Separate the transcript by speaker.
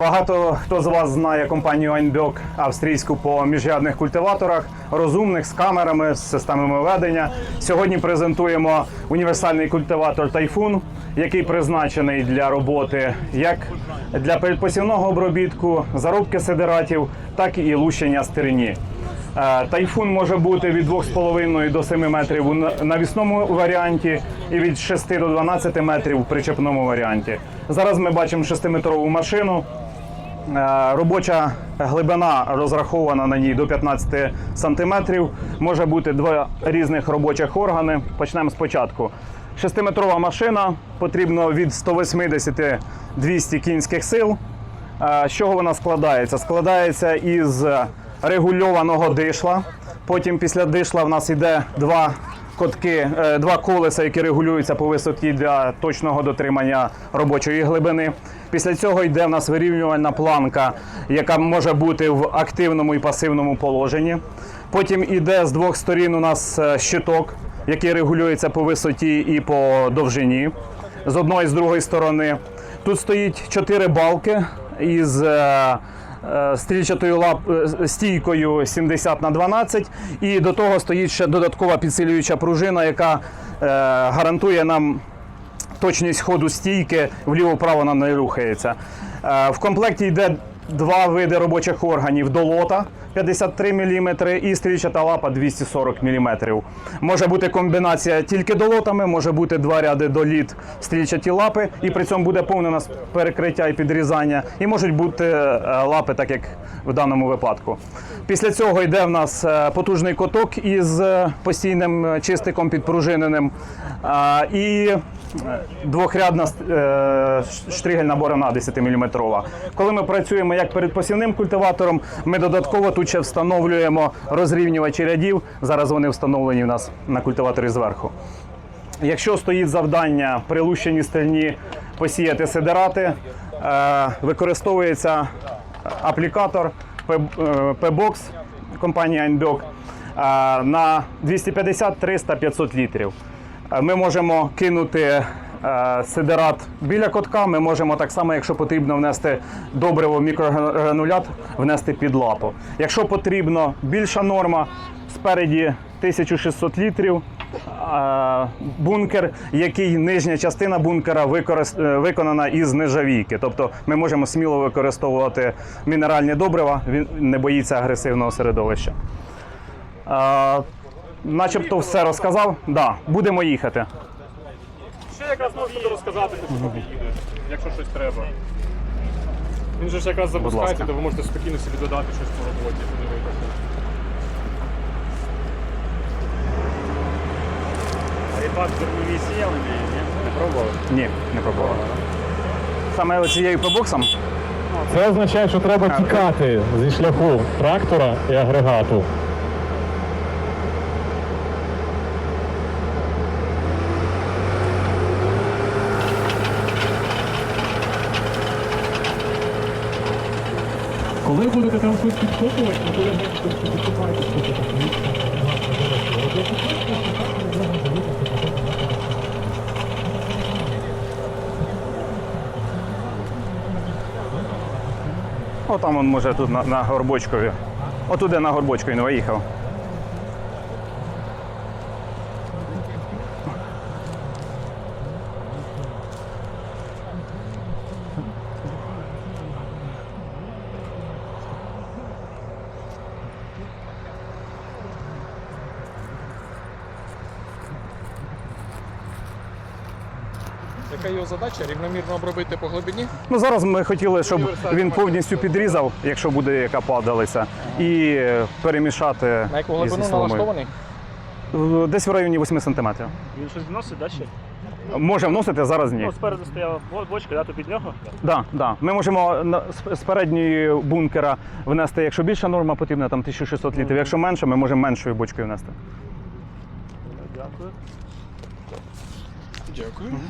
Speaker 1: Багато хто з вас знає компанію Einböck австрійську по міжрядних культиваторах, розумних з камерами, з системами ведення. Сьогодні презентуємо універсальний культиватор Тайфун, який призначений для роботи як для передпосівного обробітку, заробки сидератів, так і лущення стерні. Е, Тайфун може бути від 2,5 до 7 метрів у навісному варіанті і від 6 до 12 метрів у причепному варіанті. Зараз ми бачимо 6-метрову машину. Е, Робоча глибина розрахована на ній до 15 сантиметрів. Може бути два різних робочих органи. Почнемо спочатку. Шестиметрова машина потрібно від 180-200 кінських сил. Е, З чого вона складається? Складається із регульованого дишла. Потім після дишла в нас йде два котки, е, два колеса, які регулюються по висоті для точного дотримання робочої глибини. Після цього йде в нас вирівнювальна планка, яка може бути в активному і пасивному положенні. Потім іде з двох сторін у нас е, щиток, який регулюється по висоті і по довжині. З одної і з другої сторони. Тут стоїть чотири балки із е, стрільчатою лап е, стійкою 70 на 12 і до того стоїть ще додаткова підсилююча пружина, яка е, гарантує нам точність ходу стійки, вліво-право вона не рухається. Е, В комплекті йде два види робочих органів долота 53 мм і стрільчата лапа 240 мм. Може бути комбінація тільки долотами, може бути два ряди доліт стрільчаті лапи, і при цьому буде повне нас перекриття і підрізання. І можуть бути е, лапи, так як в даному випадку. Після цього йде в нас е, потужний коток із е, постійним чистиком підпружиненим. І двохрядна штригельна борона 10-мм. Коли ми працюємо як перед посівним культиватором, ми додатково тут ще встановлюємо розрівнювачі рядів. Зараз вони встановлені у нас на культиваторі зверху. Якщо стоїть завдання при лущенні посіяти сидерати, е, використовується аплікатор е, P-Box компанії Einböck е, на 250, 300, 500 літрів. Ми можемо кинути сидерат біля котка. Ми можемо так само, якщо потрібно внести добриво мікрогранулят, внести під лапу. Якщо потрібно більша норма, спереді 1600 літрів. е, Бункер, який нижня частина бункера використ- е, виконана із нержавійки. Тобто ми можемо сміло використовувати мінеральні добрива, він не боїться агресивного середовища. Е, Начебто все розказав. Да, будемо їхати.
Speaker 2: Якраз можете розказати, поки їде, якщо щось треба. Він же ж якраз запускається, де ви можете спокійно собі додати щось по роботі. подивитися.
Speaker 3: Ріпак зернові сіяли ні? Не пробували?
Speaker 1: Ні, не пробував. Саме цією пробоксом
Speaker 4: Це означає, що треба тікати зі шляху трактора і агрегату. Коли будете там підкопувати, то ви можете підкопати.
Speaker 1: О, там он може тут на, на горбочкові. Отуди на горбочкові не виїхав.
Speaker 2: Яка його задача? Рівномірно обробити по глибині?
Speaker 1: Ну зараз ми хотіли, щоб він повністю підрізав, якщо буде яка падалиця, і е, перемішати.
Speaker 2: На яку глибину налаштований?
Speaker 1: Десь в районі 8 см.
Speaker 3: Він щось вносить, да, ще?
Speaker 1: Може вносити, зараз ні.
Speaker 3: Ну, спереду стояла бочка, да, то під нього?
Speaker 1: Да, да. Ми можемо з- з передньої бункера внести, якщо більша норма потрібна, там 1600 літрів. Якщо менше, ми можемо меншою бочкою внести.
Speaker 3: Дякую.
Speaker 2: Дякую.